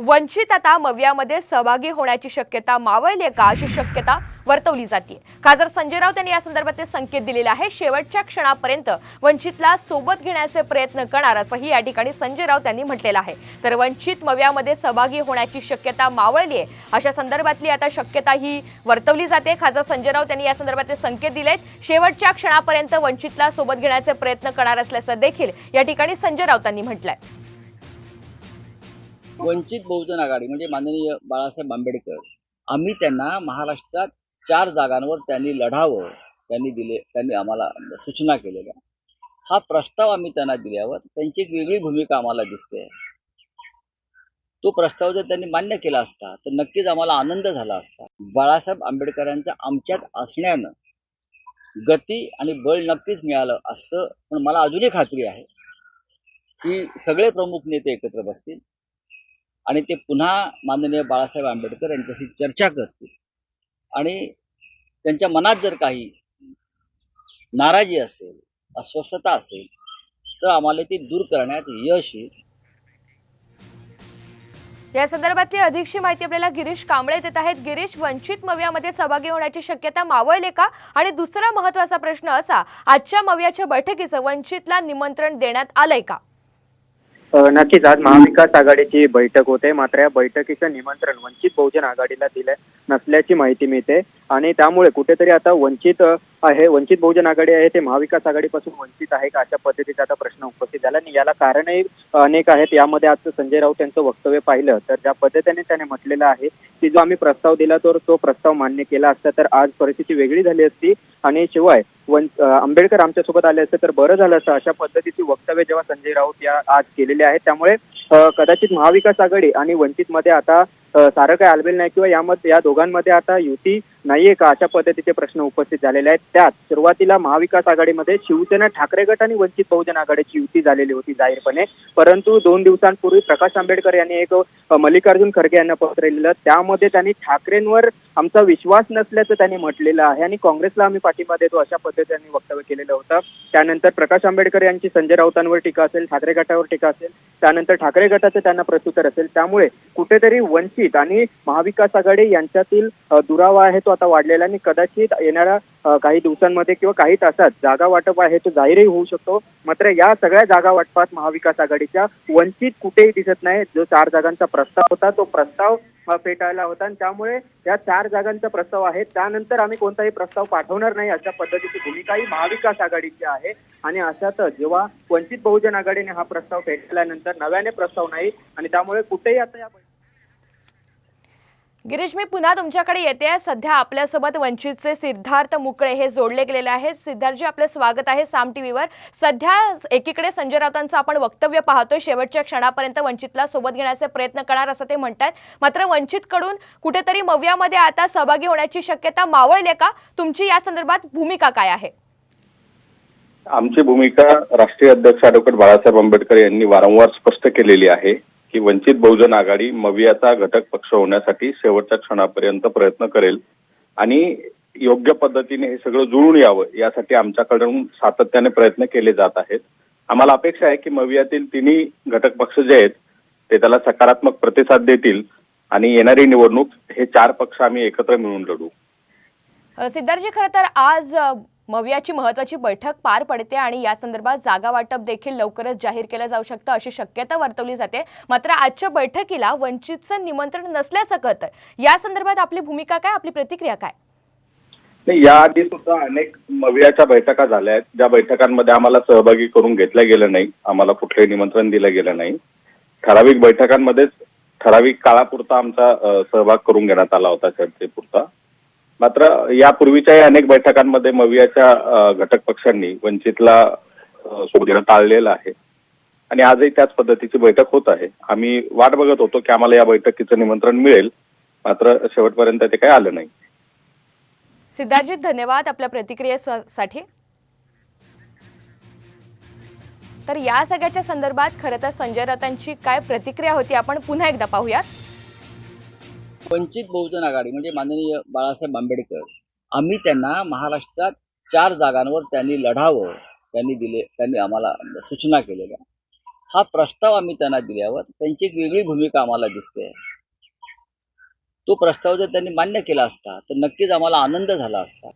वंचित आता मवियामध्ये सहभागी होण्याची शक्यता मावळली आहे का अशी शक्यता वर्तवली जाते खासदार संजय राऊत यांनी या संदर्भात संकेत दिलेले आहे. शेवटच्या क्षणापर्यंत वंचितला सोबत घेण्याचे प्रयत्न करणार असंही या ठिकाणी संजय राऊत यांनी म्हटलेलं आहे. तर वंचित मव्यामध्ये सहभागी होण्याची शक्यता मावळली आहे. अशा संदर्भातली आता शक्यता ही वर्तवली जाते. खासदार संजय राऊत यांनी या संदर्भातले संकेत दिले आहेत शेवटच्या क्षणापर्यंत वंचितला सोबत घेण्याचे प्रयत्न करणार असल्याचं देखील या ठिकाणी संजय राऊतांनी म्हटलंय. वंचित बहुजन आघाडी म्हणजे माननीय बाळासाहेब आंबेडकर आम्ही त्यांना महाराष्ट्रात चार जागांवर त्यांनी लढावं त्यांनी दिले त्यांनी आम्हाला सूचना केलेल्या. हा प्रस्ताव आम्ही त्यांना दिल्यावर त्यांची एक वेगळी भूमिका आम्हाला दिसते. तो प्रस्ताव जर त्यांनी मान्य केला असता तर नक्कीच आम्हाला आनंद झाला असता. बाळासाहेब आंबेडकरांच्या आमच्यात असण्यानं गती आणि बळ नक्कीच मिळालं असतं पण मला अजूनही खात्री आहे की सगळे प्रमुख नेते एकत्र बसतील. आणि ते पुन्हा माननीय बाळासाहेब आंबेडकर यांच्याशी चर्चा करतील. आणि त्यांच्या मनात जर काही नाराजी असेल अस्वस्थता असेल तर आम्हाला ती दूर करण्यात यश येईल. या संदर्भातली अधिकची माहिती आपल्याला गिरीश कांबळे देत आहेत. गिरीश वंचित मव्यामध्ये सहभागी होण्याची शक्यता मावळले का? आणि दुसरा महत्त्वाचा प्रश्न असा आजच्या मव्याच्या बैठकीचं वंचितला निमंत्रण देण्यात आलंय का? नक्कीच. आज महाविकास आघाडीची बैठक होते. मात्र या बैठकीचं निमंत्रण वंचित बहुजन आघाडीला दिलं नसल्याची माहिती मिळते. आणि त्यामुळे कुठेतरी आता वंचित आहे वंचित बहुजन आघाडी आहे ते महाविकास आघाडीपासून वंचित आहे का अशा पद्धतीचा आता प्रश्न उपस्थित झाला. आणि याला कारणही अनेक आहेत. यामध्ये आज संजय राऊत यांचं वक्तव्य पाहिलं तर ज्या पद्धतीने त्याने म्हटलेलं आहे की जो आम्ही प्रस्ताव दिला तर तो प्रस्ताव मान्य केला असता तर आज परिस्थिती वेगळी झाली असती. आणि शिवाय वन आंबेडकर आमच्यासोबत आले असते तर बरं झालं असतं. अशा पद्धतीची वक्तव्य जेव्हा संजय राऊत या आज केलेले आहेत त्यामुळे कदाचित महाविकास आघाडी आणि वंचितमध्ये आता सारं काय आलबेल नाही किंवा यामध्ये या दोघांमध्ये आता युती नाहीये का अशा पद्धतीचे प्रश्न उपस्थित झालेले आहेत. त्यात सुरुवातीला महाविकास आघाडीमध्ये शिवसेना ठाकरे गट आणि वंचित बहुजन आघाडीची युती झालेली होती जाहीरपणे. परंतु दोन दिवसांपूर्वी प्रकाश आंबेडकर यांनी एक मल्लिकार्जुन खरगे यांना पत्र लिहिलं त्यामध्ये त्यांनी ठाकरेंवर आमचा विश्वास नसल्याचं त्यांनी म्हटलेलं आहे आणि काँग्रेसला आम्ही पाठिंबा देतो अशा पद्धतीने वक्तव्य केलेलं होतं. त्यानंतर प्रकाश आंबेडकर यांची संजय राऊतांवर टीका असेल ठाकरे गटावर टीका असेल त्यानंतर ठाकरे गटाचं त्यांना प्रत्युत्तर असेल. त्यामुळे कुठेतरी वंचित आणि महाविकास आघाडी यांच्यातील दुरावा आहे तो आता वाढलेला आणि कदाचित येणाऱ्या काही दिवसांमध्ये किंवा काही तासात जागा वाटप आहे तो जाहीरही होऊ शकतो. मात्र या सगळ्या जागा वाटपात महाविकास आघाडीच्या वंचित कुठेही दिसत नाही. जो चार जागांचा प्रस्ताव होता तो प्रस्ताव फेटाळला होता आणि त्यामुळे या चार जागांचा प्रस्ताव आहे. त्यानंतर आम्ही कोणताही प्रस्ताव पाठवणार नाही अशा पद्धतीची भूमिकाही महाविकास आघाडीची आहे. आणि अशातच जेव्हा वंचित बहुजन आघाडीने हा प्रस्ताव फेटाळल्यानंतर नव्याने प्रस्ताव नाही आणि त्यामुळे कुठेही आता या गिरीश मी पुन्हा तुमच्याकडे येते. सध्या आपल्यासोबत वंचितचे सिद्धार्थ मुकळे हे जोडले गेलेले आहेत. सिद्धार्थजी आपलं स्वागत आहे साम टीव्हीवर. सध्या एकीकडे संजय राऊतांचं आपण वक्तव्य पाहतोय. शेवटच्या क्षणापर्यंत वंचितला सोबत घेण्याचे प्रयत्न करणार असं ते म्हणतात मात्र वंचितकडून कुठेतरी मव्यामध्ये आता सहभागी होण्याची शक्यता मावळली का? तुमची या संदर्भात भूमिका काय आहे? आमची भूमिका राष्ट्रीय अध्यक्ष ॲडव्होकेट बाळासाहेब आंबेडकर यांनी वारंवार स्पष्ट केलेली आहे की वंचित बहुजन आघाडी मवियाचा घटक पक्ष होण्यासाठी शेवटच्या क्षणापर्यंत प्रयत्न करेल आणि योग्य पद्धतीने हे सगळं जुळून यावं यासाठी आमच्याकडून सातत्याने प्रयत्न केले जात आहेत. आम्हाला अपेक्षा आहे की मवियातील तिन्ही घटक पक्ष जे आहेत ते त्याला सकारात्मक प्रतिसाद देतील आणि येणारी निवडणूक हे चार पक्ष आम्ही एकत्र मिळून लढू. सिद्धार्थजी खरं तर आज मवियाची महत्वाची बैठक पार पडते आणि या संदर्भात जागा वाटप देखील लवकरच जाहीर केलं जाऊ शकतं अशी शक्यता वर्तवली जाते. मात्र आजच्या बैठकीला वंचितचं निमंत्रण नसल्याचं कळतं या संदर्भात आपली भूमिका काय? आपली प्रतिक्रिया काय? याआधी सुद्धा अनेक मवियाच्या बैठका झाल्या आहेत. ज्या बैठकांमध्ये आम्हाला सहभागी करून घेतलं गेलं नाही. आम्हाला कुठलंही निमंत्रण दिलं गेलं नाही. ठराविक बैठकांमध्येच ठराविक काळापुरता आमचा सहभाग करून घेण्यात आला होता चर्चेपुरता. मात्र यापूर्वीच्याही अनेक बैठकांमध्ये मवियाच्या घटक पक्षांनी वंचितला अ, टाळलेलं आहे. आणि आजही त्याच पद्धतीची बैठक होत आहे. आम्ही वाट बघत होतो की आम्हाला या बैठकीचं निमंत्रण मिळेल. मात्र शेवटपर्यंत ते काही आलं नाही. सिद्धार्जित धन्यवाद आपल्या प्रतिक्रियेसाठी तर या सगळ्याच्या संदर्भात खरं तर संजय राऊतांची काय प्रतिक्रिया होती आपण पुन्हा एकदा पाहूयात. वंचित बहुजन आघाडी म्हणजे माननीय बाळासाहेब आंबेडकर आम्ही त्यांना महाराष्ट्रात चार जागांवर त्यांनी लढावं त्यांनी दिले त्यांनी आम्हाला सूचना केलेल्या. हा प्रस्ताव आम्ही त्यांना दिल्यावर त्यांची एक वेगळी भूमिका आम्हाला दिसते. तो प्रस्ताव जर त्यांनी मान्य केला असता तर नक्कीच आम्हाला आनंद झाला असता.